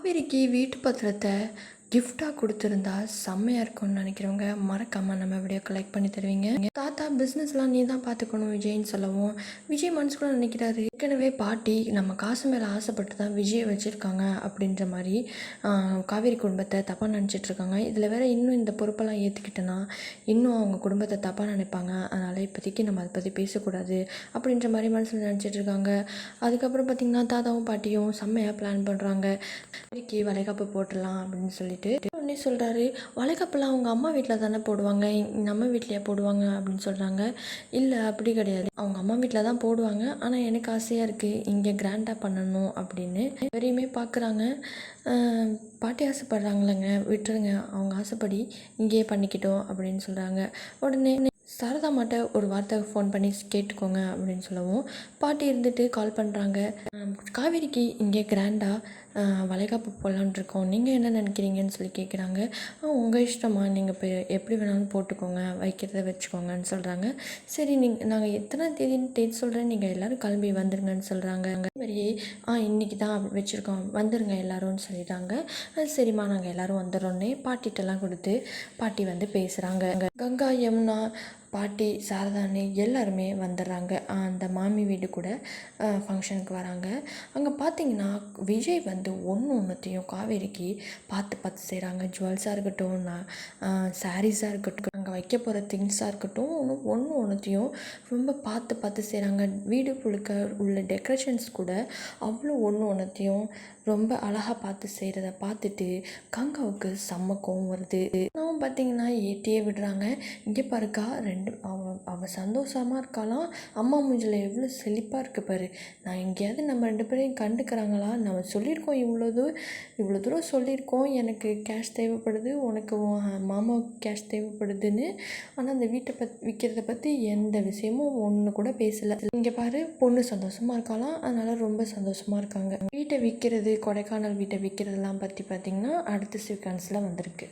காவேரிக்கு வீட்டு பத்திரத்தை கிஃப்டாக கொடுத்துருந்தா செம்மையாக இருக்கும்னு நினைக்கிறவங்க மறக்காமல் நம்ம வீடியோ கலெக்ட் பண்ணி தருவீங்க. தாத்தா பிஸ்னஸ்லாம் நீ தான் பார்த்துக்கணும் விஜய்னு சொல்லவும் விஜய் மனசுக்குள்ள நினைக்கிறாரு. ஏற்கனவே பாட்டி நம்ம காசு மேலே ஆசைப்பட்டு தான் விஜயை வச்சுருக்காங்க அப்படின்ற மாதிரி காவேரி குடும்பத்தை தப்பாக நினச்சிட்ருக்காங்க. இதில் வேற இன்னும் இந்த பொறுப்பெல்லாம் ஏற்றுக்கிட்டேன்னா இன்னும் அவங்க குடும்பத்தை தப்பாக நினைப்பாங்க. அதனால் இப்போதைக்கு நம்ம அதை பற்றி பேசக்கூடாது அப்படின்ற மாதிரி மனசில் நினச்சிட்டு இருக்காங்க அதுக்கப்புறம் பார்த்திங்கன்னா தாத்தாவும் பாட்டியும் செம்மையாக பிளான் பண்ணுறாங்க வலைகாப்பு வளைகாப்பு போட்டுடலாம் அப்படின்னு சொல்லிட்டு உடனே சொல்கிறாரு வளைகாப்புலாம் அவங்க அம்மா வீட்டில் தானே போடுவாங்க? நம்ம வீட்லேயே போடுவாங்க? அப்படின்னு சொல்கிறாங்க இல்லை அப்படி கிடையாது. அவங்க அம்மா வீட்டில் தான் போடுவாங்க. ஆனால் எனக்கு ஆசையாக இருக்குது இங்கே கிராண்டாக பண்ணணும். அப்படின்னு வரையுமே பார்க்குறாங்க பாட்டி ஆசைப்படுறாங்களேங்க விட்டுருங்க. அவங்க ஆசைப்படி இங்கேயே பண்ணிக்கிட்டோம். அப்படின்னு சொல்கிறாங்க உடனே சாரதா மாட்ட ஒரு வார்த்தை ஃபோன் பண்ணி கேட்டுக்கோங்க அப்படின்னு சொல்லவும் பாட்டி இருந்துட்டு கால் பண்ணுறாங்க காவேரிக்கு இங்கே கிராண்டாக வளைகாப்பு போடலான்னு இருக்கோம். நீங்கள் என்ன நினைக்கிறீங்கன்னு சொல்லி கேட்குறாங்க உங்கள் இஷ்டமா நீங்கள் இப்போ எப்படி வேணாலும் போட்டுக்கோங்க வைக்கிறத வச்சுக்கோங்கன்னு சொல்கிறாங்க சரி நீங்கள் நாங்கள் எத்தனை தேதின்னு டேட் சொல்கிறேன் நீங்கள் எல்லோரும் கிளம்பி வந்துருங்கன்னு சொல்கிறாங்க அங்கே மாதிரியே ஆ இன்றைக்கி தான் வச்சுருக்கோம். வந்துருங்க எல்லாரும்னு சொல்லிட்டாங்க. சரிம்மா நாங்கள் எல்லோரும் வந்துடுறோன்னே பாட்டிகிட்டலாம் கொடுத்து பாட்டி வந்து பேசுகிறாங்க கங்கா யமுனா பாட்டி சாரதானி எல்லாருமே வந்துடுறாங்க. அந்த மாமி வீடு கூட ஃபங்க்ஷனுக்கு வராங்க. அங்கே பார்த்தீங்கன்னா விஜய் வந்து ஒன்று ஒன்றுத்தையும் காவேரிக்கு பார்த்து பார்த்து செய்கிறாங்க ஜுவல்ஸாக இருக்கட்டும் நான் சாரீஸாக இருக்கட்டும் அங்கே வைக்க போகிற திங்ஸாக இருக்கட்டும் ஒன்று ஒன்று ஒன்றுத்தையும் ரொம்ப பார்த்து பார்த்து செய்கிறாங்க வீடு புழுக்க உள்ள டெக்கரேஷன்ஸ் கூட அவ்வளோ ஒன்று ஒன்றுத்தையும் ரொம்ப அழகாக பார்த்து செய்கிறத பார்த்துட்டு கங்காவுக்கு செம்ம கோவம் வருது. நான் பார்த்தீங்கன்னா ஏற்றியே விடுறாங்க. இங்கே பாருக்கா ரெண்டு அவ அவள் சந்தோஷமாக இருக்காளாம் அம்மா மூஞ்சில் எவ்வளோ செழிப்பாக இருக்கு பாரு. நான் எங்கேயாவது நம்ம ரெண்டு பேரையும் கண்டுக்கிறாங்களா? நம்ம சொல்லியிருக்கோம் இவ்வளோ தூரம் இவ்வளோ தூரம் சொல்லியிருக்கோம். எனக்கு கேஷ் தேவைப்படுது உனக்கு மாமாவுக்கு கேஷ் தேவைப்படுதுன்னு. ஆனால் அந்த வீட்டை பத் விற்கிறத பற்றி எந்த விஷயமும் ஒன்று கூட பேசலை. இங்கே பாரு பொண்ணு சந்தோஷமாக இருக்காளாம் அதனால் ரொம்ப சந்தோஷமாக இருக்காங்க. வீட்டை விற்கிறது கொடைக்கானல் வீட்டை விற்கிறதெல்லாம் பற்றி பார்த்திங்கன்னா அடுத்த சீக்வன்ஸில் வந்திருக்கு.